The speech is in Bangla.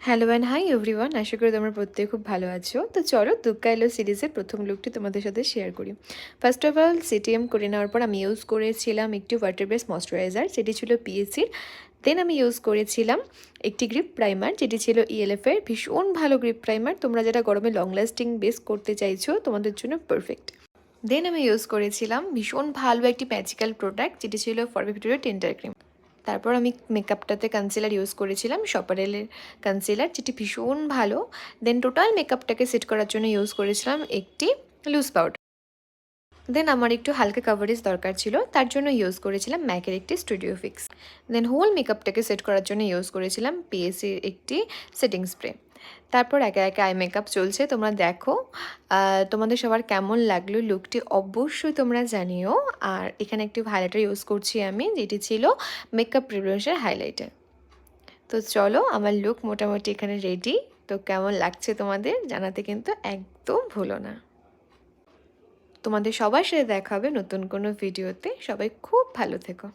হ্যালো অ্যান্ড হাই এভরিওয়ান আশা করি তোমরা প্রত্যেকে খুব ভালো আছো। তো চলো দুগ্গা এলো সিরিজের প্রথম লুকটি তোমাদের সাথে শেয়ার করি। ফার্স্ট অফ অল সিটিএম করে নেওয়ার পর আমি ইউজ করেছিলাম একটি ওয়াটার বেস ময়শ্চারাইজার যেটি ছিল পিএসসির দেন আমি ইউজ করেছিলাম একটি গ্রিপ প্রাইমার যেটি ছিল ইএলএফের ভীষণ ভালো গ্রিপ প্রাইমার তোমরা যারা গরমে লং লাস্টিং বেস করতে চাইছো, তোমাদের জন্য পারফেক্ট দেন আমি ইউজ করেছিলাম ভীষণ ভালো একটি ম্যাজিক্যাল প্রোডাক্ট যেটি ছিল ভিক্টোরিয়া টেন্ডার ক্রিম তারপর আমি মেকআপটাতে কনসিলার ইউজ করেছিলাম শপারেলের কনসিলার যেটি ভীষণ ভালো। দেন টোটাল মেকআপটাকে সেট করার জন্য ইউজ করেছিলাম একটি লুজ পাউডার দেন আমার একটু হালকা কাভারেজ দরকার ছিল, তার জন্য ইউজ করেছিলাম ম্যাকের একটি স্টুডিও ফিক্স দেন হোল মেকআপটাকে সেট করার জন্য ইউজ করেছিলাম পিএসির একটি সেটিং স্প্রে তারপর একে একে আই মেকআপ চলছে, তোমরা দেখো। তোমাদের সবার কেমন লাগল লুকটি অবশ্যই তোমরা জানিও। আর এখানে একটি হাইলাইটার ইউজ করছি আমি, যেটি ছিল মেকআপ প্রিভিলেন্সের হাইলাইটার তো চলো, আমার লুক মোটামুটি এখানে রেডি তো কেমন লাগছে তোমাদের জানাতে কিন্তু একদম ভুলো না। তোমাদের সবার সাথে দেখা হবে নতুন কোনো ভিডিওতে সবাই খুব ভালো থেকো।